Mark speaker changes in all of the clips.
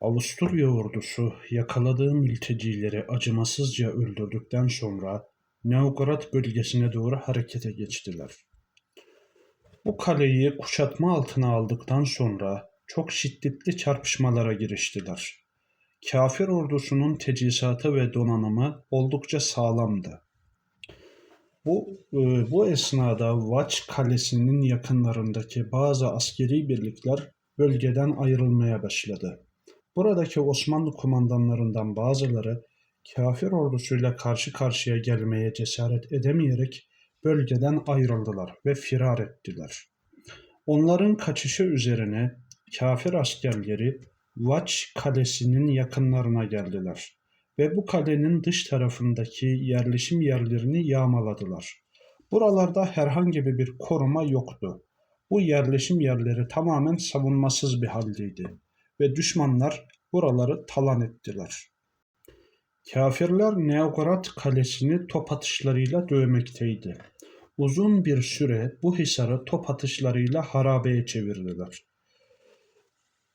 Speaker 1: Avusturya ordusu yakaladığı mültecileri acımasızca öldürdükten sonra Novgorod bölgesine doğru harekete geçtiler. Bu kaleyi kuşatma altına aldıktan sonra çok şiddetli çarpışmalara giriştiler. Kafir ordusunun teçhizatı ve donanımı oldukça sağlamdı. Bu, e, bu esnada Vaç Kalesi'nin yakınlarındaki bazı askeri birlikler bölgeden ayrılmaya başladı. Buradaki Osmanlı kumandanlarından bazıları kafir ordusuyla karşı karşıya gelmeye cesaret edemeyerek bölgeden ayrıldılar ve firar ettiler. Onların kaçışı üzerine kafir askerleri Vaç Kalesi'nin yakınlarına geldiler ve bu kalenin dış tarafındaki yerleşim yerlerini yağmaladılar. Buralarda herhangi bir koruma yoktu. Bu yerleşim yerleri tamamen savunmasız bir haldeydi ve düşmanlar buraları talan ettiler. Kafirler Neogorod kalesini top atışlarıyla dövmekteydi. Uzun bir süre bu hisarı top atışlarıyla harabeye çevirdiler.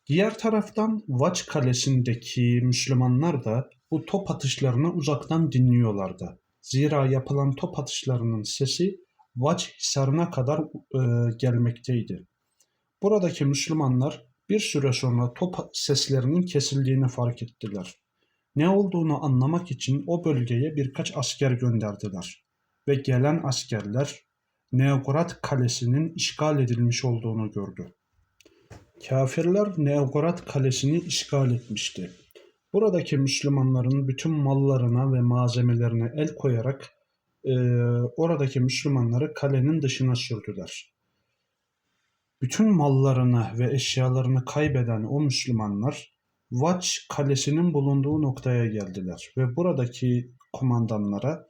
Speaker 1: Diğer taraftan Vaç kalesindeki Müslümanlar da bu top atışlarını uzaktan dinliyorlardı. Zira yapılan top atışlarının sesi Vaç hisarına kadar e, gelmekteydi. Buradaki Müslümanlar bir süre sonra top seslerinin kesildiğini fark ettiler. Ne olduğunu anlamak için o bölgeye birkaç asker gönderdiler ve gelen askerler Neogorod kalesinin işgal edilmiş olduğunu gördü. Kafirler Neogorod kalesini işgal etmişti. Buradaki Müslümanların bütün mallarına ve malzemelerine el koyarak e, oradaki Müslümanları kalenin dışına sürdüler. Bütün mallarını ve eşyalarını kaybeden o Müslümanlar Vaç kalesinin bulunduğu noktaya geldiler ve buradaki kumandanlara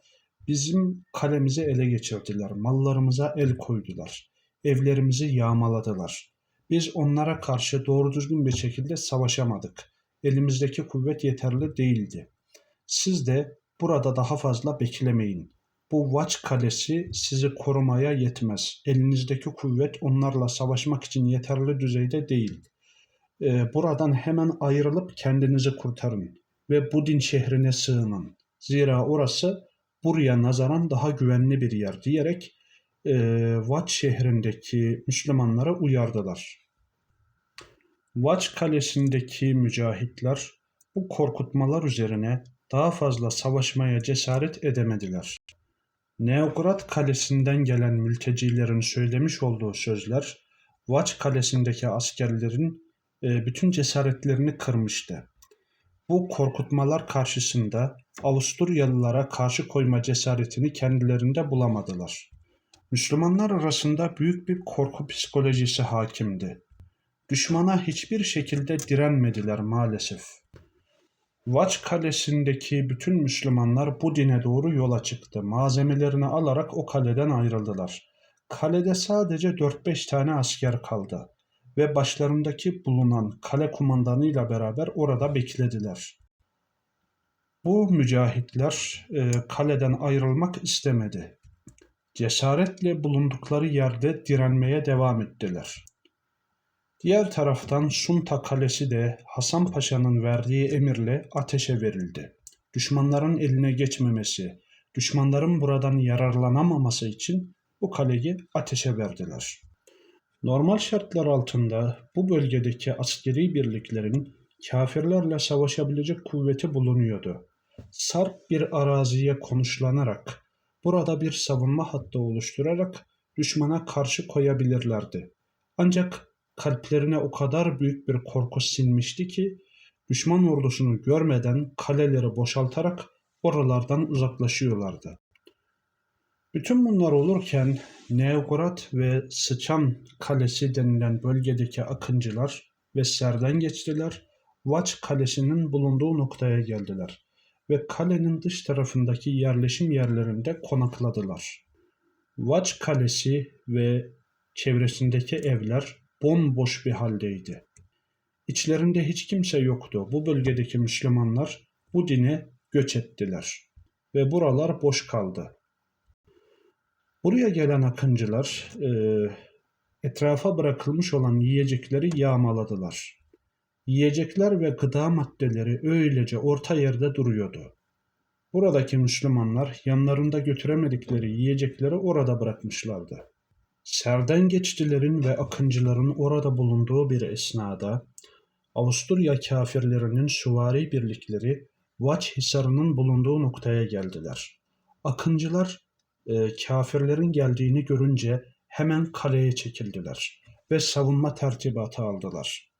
Speaker 1: bizim kalemizi ele geçirdiler, mallarımıza el koydular, evlerimizi yağmaladılar. Biz onlara karşı doğru düzgün bir şekilde savaşamadık. Elimizdeki kuvvet yeterli değildi. Siz de burada daha fazla beklemeyin. Bu Vaç Kalesi sizi korumaya yetmez. Elinizdeki kuvvet onlarla savaşmak için yeterli düzeyde değil. Ee, buradan hemen ayrılıp kendinizi kurtarın ve Budin şehrine sığının. Zira orası buraya nazaran daha güvenli bir yer diyerek e, Vaç şehrindeki Müslümanlara uyardılar. Vaç kalesindeki mücahitler bu korkutmalar üzerine daha fazla savaşmaya cesaret edemediler. Neograd kalesinden gelen mültecilerin söylemiş olduğu sözler Vaç kalesindeki askerlerin e, bütün cesaretlerini kırmıştı. Bu korkutmalar karşısında Avusturyalılara karşı koyma cesaretini kendilerinde bulamadılar. Müslümanlar arasında büyük bir korku psikolojisi hakimdi. Düşmana hiçbir şekilde direnmediler maalesef. Vaç kalesindeki bütün Müslümanlar bu dine doğru yola çıktı. Malzemelerini alarak o kaleden ayrıldılar. Kalede sadece 4-5 tane asker kaldı ve başlarındaki bulunan kale kumandanıyla beraber orada beklediler. Bu mücahitler e, kaleden ayrılmak istemedi. Cesaretle bulundukları yerde direnmeye devam ettiler. Diğer taraftan Sunta Kalesi de Hasan Paşa'nın verdiği emirle ateşe verildi. Düşmanların eline geçmemesi, düşmanların buradan yararlanamaması için bu kaleyi ateşe verdiler. Normal şartlar altında bu bölgedeki askeri birliklerin kafirlerle savaşabilecek kuvveti bulunuyordu. Sarp bir araziye konuşlanarak, burada bir savunma hattı oluşturarak düşmana karşı koyabilirlerdi. Ancak kalplerine o kadar büyük bir korku sinmişti ki düşman ordusunu görmeden kaleleri boşaltarak oralardan uzaklaşıyorlardı. Bütün bunlar olurken Neogorod ve Sıçan Kalesi denilen bölgedeki akıncılar ve serden geçtiler, Vaç Kalesi'nin bulunduğu noktaya geldiler ve kalenin dış tarafındaki yerleşim yerlerinde konakladılar. Vaç Kalesi ve çevresindeki evler bomboş bir haldeydi. İçlerinde hiç kimse yoktu. Bu bölgedeki Müslümanlar bu dine göç ettiler ve buralar boş kaldı. Buraya gelen akıncılar e, etrafa bırakılmış olan yiyecekleri yağmaladılar. Yiyecekler ve gıda maddeleri öylece orta yerde duruyordu. Buradaki Müslümanlar yanlarında götüremedikleri yiyecekleri orada bırakmışlardı. Serden geçtilerin ve akıncıların orada bulunduğu bir esnada Avusturya kafirlerinin süvari birlikleri Vaç Hisarı'nın bulunduğu noktaya geldiler. Akıncılar e, kafirlerin geldiğini görünce hemen kaleye çekildiler ve savunma tertibatı aldılar.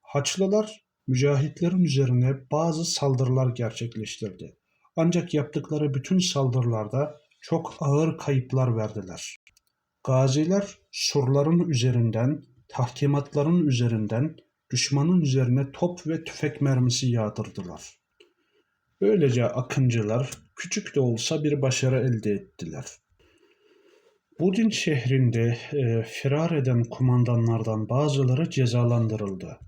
Speaker 1: Haçlılar mücahitlerin üzerine bazı saldırılar gerçekleştirdi. Ancak yaptıkları bütün saldırılarda çok ağır kayıplar verdiler. Gaziler surların üzerinden, tahkimatların üzerinden düşmanın üzerine top ve tüfek mermisi yağdırdılar. Böylece akıncılar küçük de olsa bir başarı elde ettiler. Budin şehrinde e, firar eden kumandanlardan bazıları cezalandırıldı.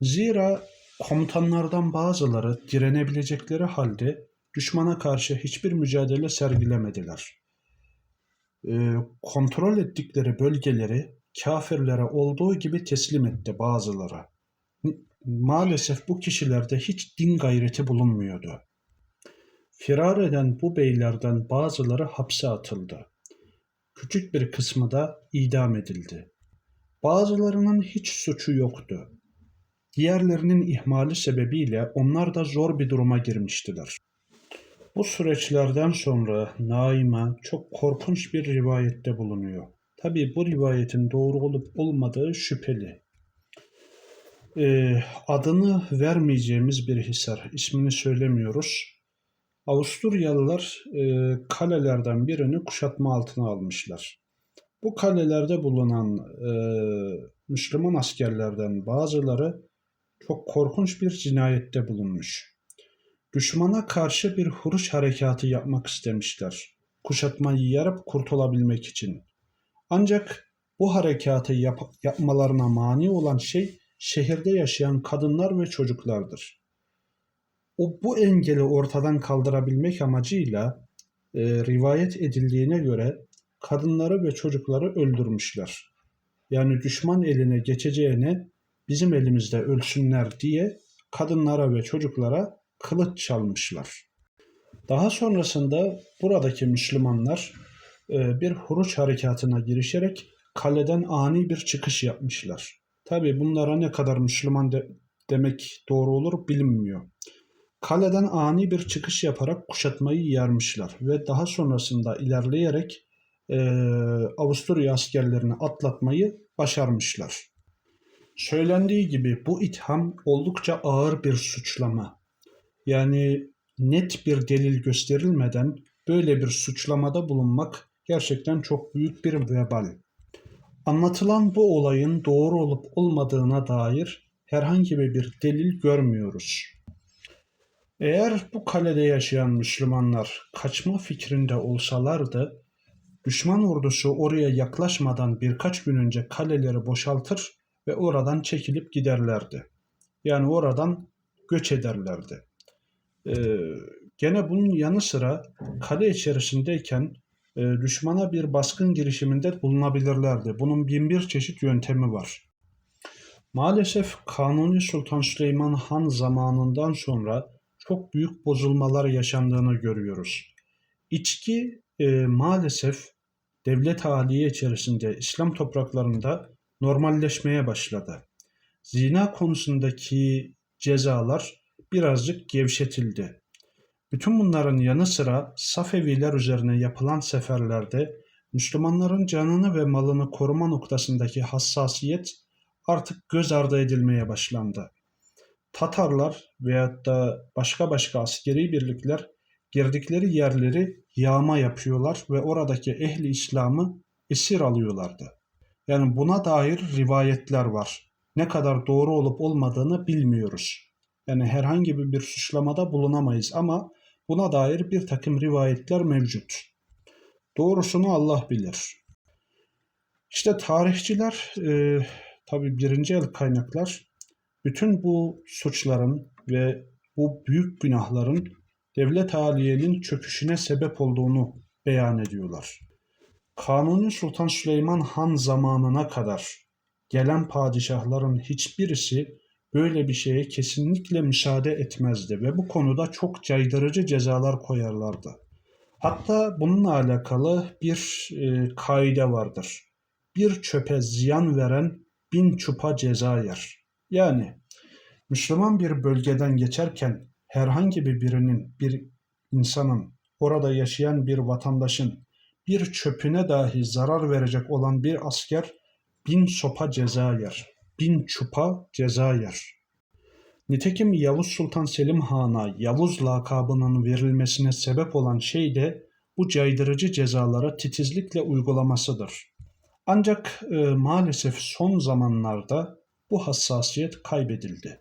Speaker 1: Zira komutanlardan bazıları direnebilecekleri halde düşmana karşı hiçbir mücadele sergilemediler. E, kontrol ettikleri bölgeleri kafirlere olduğu gibi teslim etti bazıları. Maalesef bu kişilerde hiç din gayreti bulunmuyordu. Firar eden bu beylerden bazıları hapse atıldı. Küçük bir kısmı da idam edildi. Bazılarının hiç suçu yoktu. Diğerlerinin ihmali sebebiyle onlar da zor bir duruma girmiştiler. Bu süreçlerden sonra Naima çok korkunç bir rivayette bulunuyor. Tabi bu rivayetin doğru olup olmadığı şüpheli. Ee, adını vermeyeceğimiz bir hisar, ismini söylemiyoruz. Avusturyalılar e, kalelerden birini kuşatma altına almışlar. Bu kalelerde bulunan e, Müslüman askerlerden bazıları çok korkunç bir cinayette bulunmuş. Düşmana karşı bir huruç harekatı yapmak istemişler. Kuşatmayı yarıp kurtulabilmek için. Ancak bu harekatı yap yapmalarına mani olan şey şehirde yaşayan kadınlar ve çocuklardır. O bu engeli ortadan kaldırabilmek amacıyla e, rivayet edildiğine göre kadınları ve çocukları öldürmüşler. Yani düşman eline geçeceğine bizim elimizde ölsünler diye kadınlara ve çocuklara kılıç çalmışlar. Daha sonrasında buradaki Müslümanlar e, bir huruç harekatına girişerek kaleden ani bir çıkış yapmışlar. Tabi bunlara ne kadar Müslüman de, demek doğru olur bilinmiyor. Kaleden ani bir çıkış yaparak kuşatmayı yarmışlar ve daha sonrasında ilerleyerek e, Avusturya askerlerini atlatmayı başarmışlar. Söylendiği gibi bu itham oldukça ağır bir suçlama. Yani net bir delil gösterilmeden böyle bir suçlamada bulunmak gerçekten çok büyük bir vebal. Anlatılan bu olayın doğru olup olmadığına dair herhangi bir delil görmüyoruz. Eğer bu kalede yaşayan Müslümanlar kaçma fikrinde olsalardı, düşman ordusu oraya yaklaşmadan birkaç gün önce kaleleri boşaltır ve oradan çekilip giderlerdi. Yani oradan göç ederlerdi. Ee, gene bunun yanı sıra kale içerisindeyken e, düşmana bir baskın girişiminde bulunabilirlerdi. Bunun bin bir çeşit yöntemi var. Maalesef Kanuni Sultan Süleyman Han zamanından sonra çok büyük bozulmalar yaşandığını görüyoruz. İçki e, maalesef devlet haliye içerisinde İslam topraklarında normalleşmeye başladı. Zina konusundaki cezalar birazcık gevşetildi. Bütün bunların yanı sıra Safeviler üzerine yapılan seferlerde Müslümanların canını ve malını koruma noktasındaki hassasiyet artık göz ardı edilmeye başlandı. Tatarlar veyahut da başka başka askeri birlikler girdikleri yerleri yağma yapıyorlar ve oradaki ehli İslam'ı esir alıyorlardı. Yani buna dair rivayetler var. Ne kadar doğru olup olmadığını bilmiyoruz. Yani herhangi bir suçlamada bulunamayız ama Buna dair bir takım rivayetler mevcut. Doğrusunu Allah bilir. İşte tarihçiler, e, tabi birinci el kaynaklar, bütün bu suçların ve bu büyük günahların devlet haliyenin çöküşüne sebep olduğunu beyan ediyorlar. Kanuni Sultan Süleyman Han zamanına kadar gelen padişahların hiçbirisi böyle bir şeye kesinlikle müsaade etmezdi ve bu konuda çok caydırıcı cezalar koyarlardı. Hatta bununla alakalı bir e, kaide vardır. Bir çöpe ziyan veren bin çupa ceza yer. Yani Müslüman bir bölgeden geçerken herhangi bir birinin, bir insanın, orada yaşayan bir vatandaşın bir çöpüne dahi zarar verecek olan bir asker bin sopa ceza yer. Bin çupa ceza yer. Nitekim Yavuz Sultan Selim Han'a Yavuz lakabının verilmesine sebep olan şey de bu caydırıcı cezaları titizlikle uygulamasıdır. Ancak e, maalesef son zamanlarda bu hassasiyet kaybedildi.